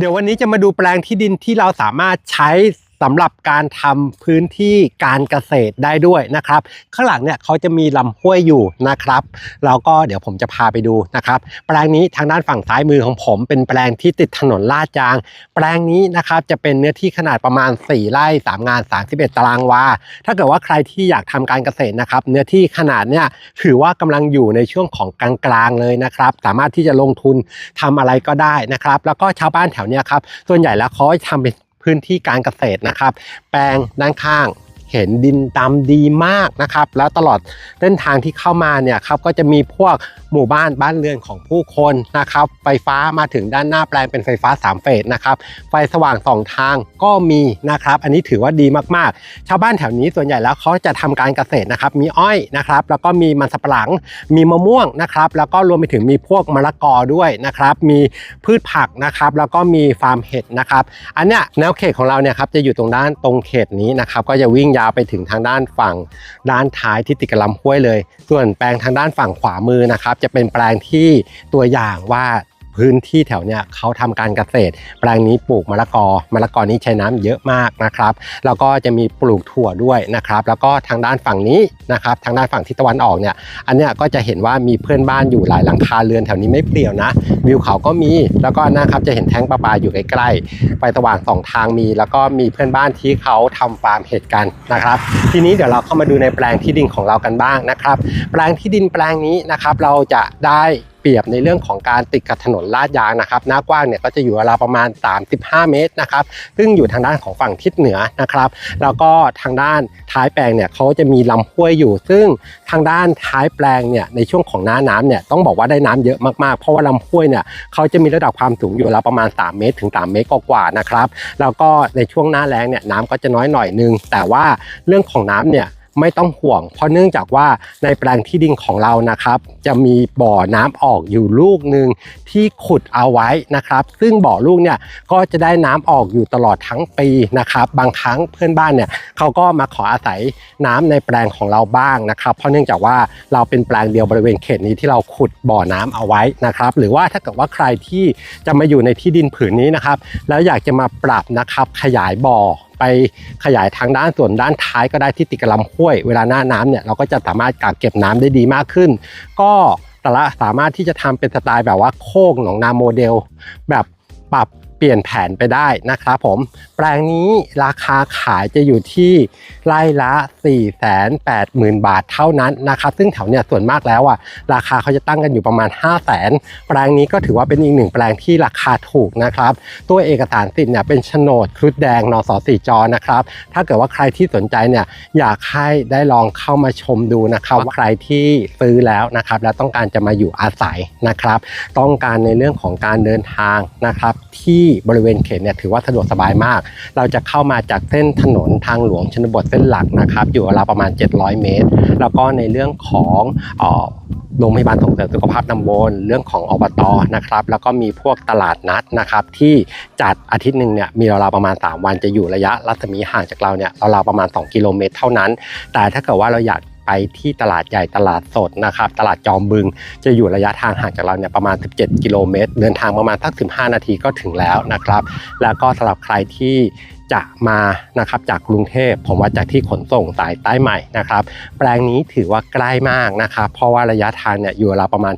เดี๋ยววันนี้จะมาดูแปลงที่ดินที่เราสามารถใช้ สำหรับการทำพื้นที่การเกษตรได้ด้วยนะครับ ข้างหลังเนี่ยเขาจะมีลำห้วยอยู่นะครับแล้วก็เดี๋ยวผมจะพาไปดูนะครับ แปลงนี้ทางด้านฝั่งซ้ายมือของผมเป็นแปลงที่ติดถนนลาดยาง แปลงนี้นะครับจะเป็นเนื้อที่ขนาดประมาณ 4 ไร่3งาน 31 ตารางวา ถ้าเกิดว่าใครที่อยากทำการเกษตรนะครับ เนื้อที่ขนาดเนี่ยถือว่ากำลังอยู่ในช่วงของกลางๆเลยนะครับ สามารถที่จะลงทุนทำอะไรก็ได้นะครับ แล้วก็ชาวบ้านแถวเนี้ยครับส่วนใหญ่แล้วเขาทำเป็น พื้นที่การเกษตรนะครับ แปลงด้านข้าง เห็นดินดำดีมากนะครับ แล้วตลอดเส้นทางที่เข้ามาเนี่ยครับก็จะมีพวกหมู่บ้านบ้านเรือนของผู้คนนะครับ ไฟฟ้ามาถึงด้านหน้าแปลงเป็นไฟฟ้า 3 เฟสนะครับ ไฟสว่างสองทางก็มีนะครับ อันนี้ถือว่าดีมากๆ ชาวบ้านแถวนี้ส่วนใหญ่แล้วเขาจะทำการเกษตรนะครับ มีอ้อยนะครับ แล้วก็มีมันสับปะหลัง มีมะม่วงนะครับ แล้วก็รวมไปถึงมีพวกมะละกอด้วยนะครับ มีพืชผักนะครับ แล้วก็มีฟาร์มเห็ดนะครับ อันเนี้ยแนวเขตของเราเนี่ยครับจะอยู่ตรงด้านตรงเขตนี้นะครับ ก็จะวิ่งยาวไปถึงทางด้านฝั่งด้านท้ายที่ติดกับลำห้วยเลย ส่วนแปลงทางด้านฝั่งขวามือนะครับ จะเป็นแปลงที่ตัวอย่างว่า พื้นที่แถวเนี้ยเขาทำการเกษตร แปลงนี้ปลูกมะละกอมะละกอนี้ใช้น้ำเยอะมากนะครับ แล้วก็จะมีปลูกถั่วด้วยนะครับ แล้วก็ทางด้านฝั่งนี้นะครับ ทางด้านฝั่งทิศตะวันออกเนี่ย อันเนี้ยก็จะเห็นว่ามีเพื่อนบ้านอยู่หลายหลังคาเรือนแถวนี้ไม่เปลี่ยวนะ วิวเขาก็มี แล้วก็นะครับจะเห็นแท้งประปาอยู่ใกล้ๆไฟสว่างสองทางมี แล้วก็มีเพื่อนบ้านที่เขาทำฟาร์มเห็ดกันนะครับ ทีนี้เดี๋ยวเราเข้ามาดูในแปลงที่ดินของเรากันบ้างนะครับ แปลงที่ดินแปลงนี้นะครับ เราจะได้ เปรียบในเรื่องของการติดกับถนนลาดยางนะครับ หน้ากว้างเนี่ยก็จะอยู่ราวประมาณ 35 เมตรนะครับ ซึ่งอยู่ทางด้านของฝั่งทิศเหนือนะครับ แล้วก็ทางด้านท้ายแปลงเนี่ยเขาจะมีลำห้วยอยู่ ซึ่งทางด้านท้ายแปลงเนี่ยในช่วงของหน้าน้ำเนี่ยต้องบอกว่าได้น้ำเยอะมากๆ เพราะว่าลำห้วยเนี่ยเขาจะมีระดับความสูงอยู่ราวประมาณ 3 เมตร ถึง 3 เมตรกว่าๆนะครับ แล้วก็ในช่วงหน้าแล้งเนี่ยน้ำก็จะน้อยหน่อยนึง แต่ว่าเรื่องของน้ำเนี่ย ไม่ต้องห่วง เพราะเนื่องจากว่าในแปลงที่ดินของเรานะครับ จะมีบ่อน้ำออกอยู่ลูกหนึ่งที่ขุดเอาไว้นะครับ ซึ่งบ่อลูกเนี่ยก็จะได้น้ำออกอยู่ตลอดทั้งปีนะครับ บางครั้งเพื่อนบ้านเนี่ยเขาก็มาขออาศัยน้ำในแปลงของเราบ้างนะครับ เพราะเนื่องจากว่าเราเป็นแปลงเดียวบริเวณเขตนี้ที่เราขุดบ่อน้ำเอาไว้นะครับ หรือว่าถ้าเกิดว่าใครที่จะมาอยู่ในที่ดินผืนนี้นะครับ แล้วอยากจะมาปรับนะครับขยายบ่อ ไปขยายทางด้านส่วนด้านท้ายก็ได้ที่ติดกับลำห้วย เวลาหน้าน้ำเนี่ยเราก็จะสามารถกักเก็บน้ำได้ดีมากขึ้น ก็แต่ละสามารถที่จะทำเป็นสไตล์แบบว่าโค้งหนองนาโมเดล แบบปรับ เปลี่ยนแผนไปได้นะครับผม แปลงนี้ราคาขายจะอยู่ที่ไร่ละ 4 8 0 0 0 0 บาทเท่านั้นนะครับซึ่งแถวเนี่ยส่วนมากแล้วอะราคาเขาจะตั้งกันอยู่ประมาณ 5 0 0 0 0 0แปลงนี้ก็ถือว่าเป็นอีกหนึ่งแปลงที่ราคาถูกนะครับ ตัวเอกสารสิทธิ์เนี่ยเป็นโฉนดครุฑแดงนสสี่จอนะครับถ้าเกิดว่าใครที่สนใจเนี่ยอยากให้ได้ลองเข้ามาชมดูนะครับว่าใครที่ซื้อแล้วนะครับแล้วต้องการจะมาอยู่อาศัยนะครับ ต้องการในเรื่องของการเดินทางนะครับที่บริเวณเขตเนี่ยถือว่าสะดวกสบายมาก เราจะเข้ามาจากเส้นถนนทางหลวงชนบทเส้นหลักนะครับ อยู่ราวประมาณ 700 เมตร แล้วก็ในเรื่องของออโรงพยาบาลส่งเสริมสุขภาพตำบลเรื่องของอบตนะครับ แล้วก็มีพวกตลาดนัดนะครับ ที่จัดอาทิตย์หนึ่งเนี่ยมีราวๆประมาณ 3 วันจะอยู่ระยะรัศมีห่างจากเราเนี่ยราวๆประมาณ 2 กิโลเมตรเท่านั้น แต่ถ้าเกิดว่าเราอยาก ไปที่ตลาดใหญ่ตลาดสดนะครับ ตลาดจอมบึง จะอยู่ระยะทางห่างจากเราเนี่ยประมาณ 17 กิโลเมตร เดินทางประมาณสัก 15 นาทีก็ถึงแล้วนะครับ แล้วก็สำหรับใครที่ จะมานะครับจากกรุงเทพผมว่าจากที่ขนส่งสายใต้ใหม่นะครับ แปลงนี้ถือว่าใกล้มากนะครับ เพราะว่าระยะทางเนี่ยอยู่ราวประมาณ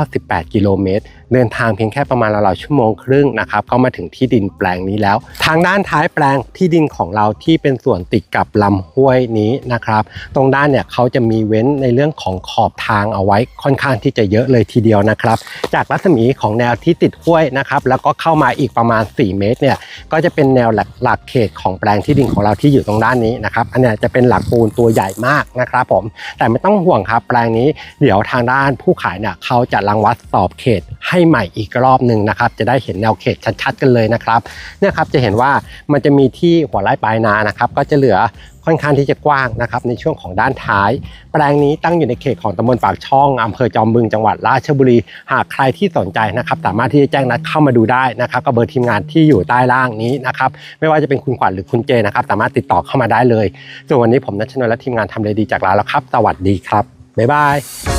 98 กิโลเมตร เดินทางเพียงแค่ประมาณราวๆชั่วโมงครึ่งนะครับก็มาถึงที่ดินแปลงนี้แล้ว ทางด้านท้ายแปลงที่ดินของเราที่เป็นส่วนติดกับลำห้วยนี้นะครับ ตรงด้านเนี่ยเขาจะมีเว้นในเรื่องของขอบทางเอาไว้ค่อนข้างที่จะเยอะเลยทีเดียวนะครับ จากรัศมีของแนวที่ติดห้วยนะครับแล้วก็เข้ามาอีกประมาณ 4 เมตรเนี่ยก็จะเป็นแนวหลักหลักเขตของแปลงที่ดินของเราที่อยู่ตรงด้านนี้นะครับอันนี้จะเป็นหลักปูนตัวใหญ่มากนะครับผมแต่ไม่ต้องห่วงครับแปลงนี้เดี๋ยวทางด้านผู้ขายเนี่ยเขาจะรังวัดสอบเขตให้ใหม่อีกรอบหนึ่งนะครับจะได้เห็นแนวเขตชัดๆกันเลยนะครับเนี่ยครับจะเห็นว่ามันจะมีที่หัวไร่ปลายนานะครับก็จะเหลือ ค่อนข้างที่จะกว้างนะครับในช่วงของด้านท้าย แปลงนี้ตั้งอยู่ในเขตของตำบลปากช่องอำเภอจอมบึงจังหวัดราชบุรี หากใครที่สนใจนะครับสามารถที่จะแจ้งนัดเข้ามาดูได้นะครับกับเบอร์ทีมงานที่อยู่ใต้ล่างนี้นะครับไม่ว่าจะเป็นคุณขวัญหรือคุณเจนะครับสามารถติดต่อเข้ามาได้เลยส่วนวันนี้ผมนัชนนและทีมงานทำเลยดีจากลาแล้วครับ สวัสดีครับบ๊ายบาย